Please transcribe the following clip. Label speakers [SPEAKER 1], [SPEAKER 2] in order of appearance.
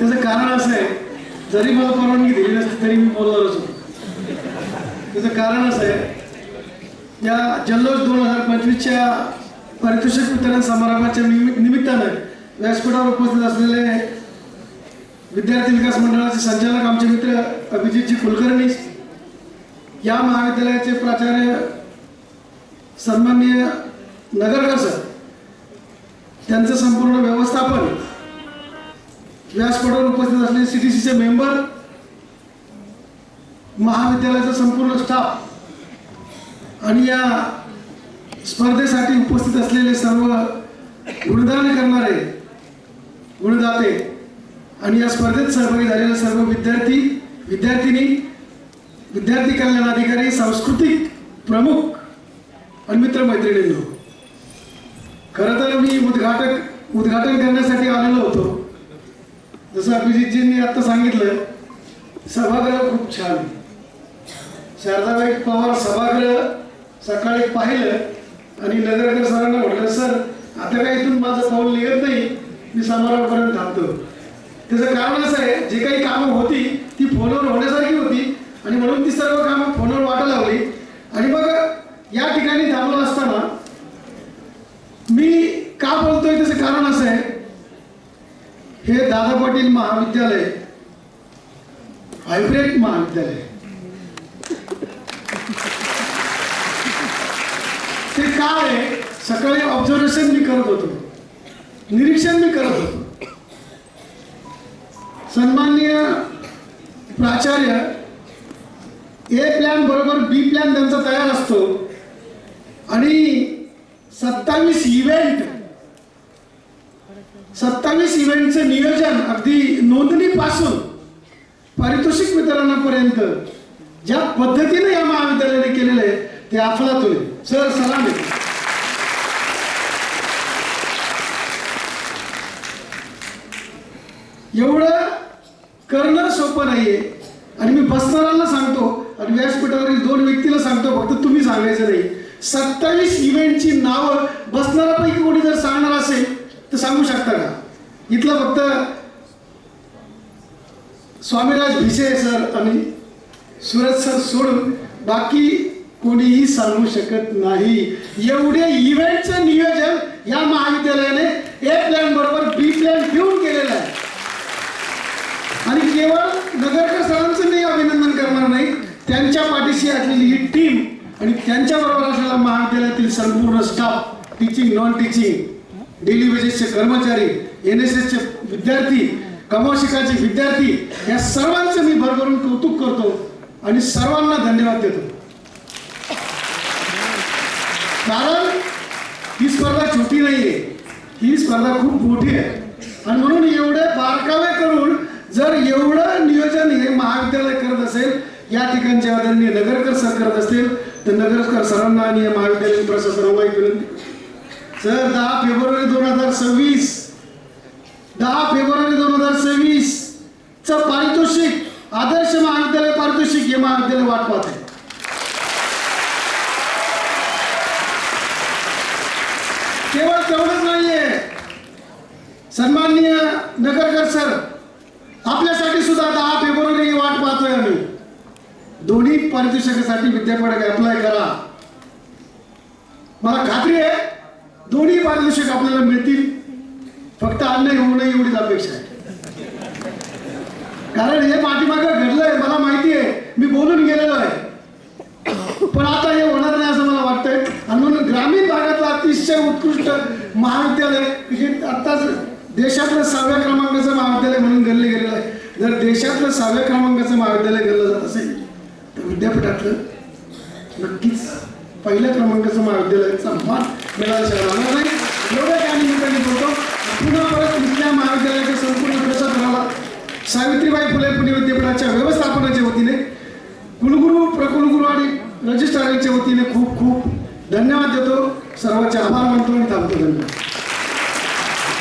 [SPEAKER 1] त्याचं कारण असं आहे. जरी मला परवानगी दिली नसती तरी मी बोलणारच होतो. त्याचं कारण असं आहे. या जल्लोष दोन हजार पंचवीसच्या पारितोषिक वितरण समारंभाच्या निमि- निमित्तानं व्यासपीठावर उपस्थित असलेले विद्यार्थी विकास मंडळाचे संचालक आमचे मित्र अभिजितजी कुलकर्णी या महाविद्यालयाचे प्राचार्य सन्माननीय नगरकर सर त्यांचं संपूर्ण व्यवस्थापन व्यासपीठावर उपस्थित असलेले सी टी सीचे मेंबर महाविद्यालयाचा संपूर्ण स्टाफ आणि या स्पर्धेसाठी उपस्थित असलेले सर्व गुणदान करणारे गुणदाते आणि या स्पर्धेत सहभागी झालेले सर्व विद्यार्थी विद्यार्थिनी विद्यार्थी कल्याण अधिकारी सांस्कृतिक प्रमुख आणि मित्रमैत्रिणींनो. खरं तर मी उद्घाटक उद्घाटन करण्यासाठी आलेलो होतो. जसं अभिजितजींनी आता सांगितलं सभागृह खूप छान शारदाबाई पवार सभागृह सकाळी पाहिलं आणि नगरकर सरांना म्हटलं सर आता काही इथून माझं पाऊल निघत नाही मी समारोहापर्यंत थांबतो. त्याचं कारण असं आहे जे काही कामं होती ती फोनवर होण्यासारखी होती आणि म्हणून ती सर्व कामं फोनवर वाटा लावली आणि मग या ठिकाणी थांबलो असताना मी का बोलतोय त्याचं कारण असं आहे हे दादा पाटील महाविद्यालय. हायब्रिड महाविद्यालय. ते काय आहे? सकाळी ऑब्झर्वेशन मी करत होतो. निरीक्षण मी करत होतो. सन्माननीय प्राचार्य ए प्लॅन बरोबर बी प्लॅन त्यांचा तयार असतो. आणि सत्तावीस इव्हेंट सत्तावीस इव्हेंटचं नियोजन अगदी नोंदणीपासून पारितोषिक वितरणापर्यंत ज्या पद्धतीने या महाविद्यालयाने केलेलं आहे ते अफलातून होईल सर सलाम आहे. एवढं करणं सोपं नाहीये. आणि मी बसणाऱ्यांना सांगतो आणि व्यासपीठावरील दोन व्यक्तीला सांगतो फक्त तुम्ही सांगायचं नाही. सत्तावीस इव्हेंटची नावं बसणाऱ्यापैकी कोणी जर सांगणार असेल तर सांगू शकता का? इथलं फक्त स्वामीराज भिसे सर आणि सुरज सर सोडून बाकी कोणीही सांगू शकत नाही. एवढे इव्हेंटचं नियोजन या महाविद्यालयाने ए प्लॅन बरोबर बी प्लॅन घेऊन केलेलं आहे. आणि केवळ नगरकर सरांचं मी अभिनंदन करणार नाही त्यांच्या पाठीशी असलेली ही टीम आणि त्यांच्या बरोबर असलेला महाविद्यालयातील संपूर्ण staff teaching non teaching daily वेजेसचे कर्मचारी एन एस एसचे विद्यार्थी कमाशिकाचे विद्यार्थी या सर्वांचं मी भरभरून कौतुक करतो आणि सर्वांना धन्यवाद देतो. कारण ही स्पर्धा छोटी नाहीये. ही स्पर्धा खूप मोठी आहे. आणि म्हणून एवढे बारकावे करून जर एवढं नियोजन हे महाविद्यालय करत असेल या ठिकाणचे आदरणीय नगरकर सर करत असतील तर नगरकर सरांना आणि या महाविद्यालयीन प्रशासनाला विनंती. सर दहा फेब्रुवारी दोन हजार सव्वीस. दहा फेब्रुवारी दोन हजार सव्वीस. च पारितोषिक आदर्श महाविद्यालय पारितोषिक हे महाविद्यालय वाटपात आहे. केवळ तेवढंच नाहीये. सन्माननीय नगरकर सर आपल्यासाठी सुद्धा दहा फेब्रुवारी वाट पाहतोय आम्ही. दोन्ही पारितोषिकासाठी विद्यापीठात अप्लाय करा. मला खात्री आहे दोन्ही पारितोषिक आपल्याला मिळतील. फक्त अन्याय होऊ नये एवढीच अपेक्षा आहे. कारण हे पाठीमागं घडलंय मला माहिती आहे. मी बोलून गेलेलो आहे. पण आता हे होणार नाही असं मला वाटतंय. आणि म्हणून ग्रामीण भागातलं अतिशय उत्कृष्ट महाविद्यालय म्हणजे हे आत्ताच देशातलं सहाव्या क्रमांकाचं महाविद्यालय म्हणून गणलं गेलेलं आहे. जर देशातलं सहाव्या क्रमांकाचं महाविद्यालय गणलं जात असेल तर विद्यापीठातलं नक्कीच पहिल्या क्रमांकाचं महाविद्यालयाचा मान नाही एवढं त्या निमित्ताने बोलतो पुन्हा परत इथल्या महाविद्यालयाच्या संपूर्ण प्रशासनाला सावित्रीबाई फुले पुणे विद्यापीठाच्या व्यवस्थापनाच्या वतीने कुलगुरू प्रकुलगुरू आणि रजिस्ट्रारच्या वतीने खूप खूप धन्यवाद देतो. सर्वांचे आभार मानतो आणि थांबतो. धन्यवाद.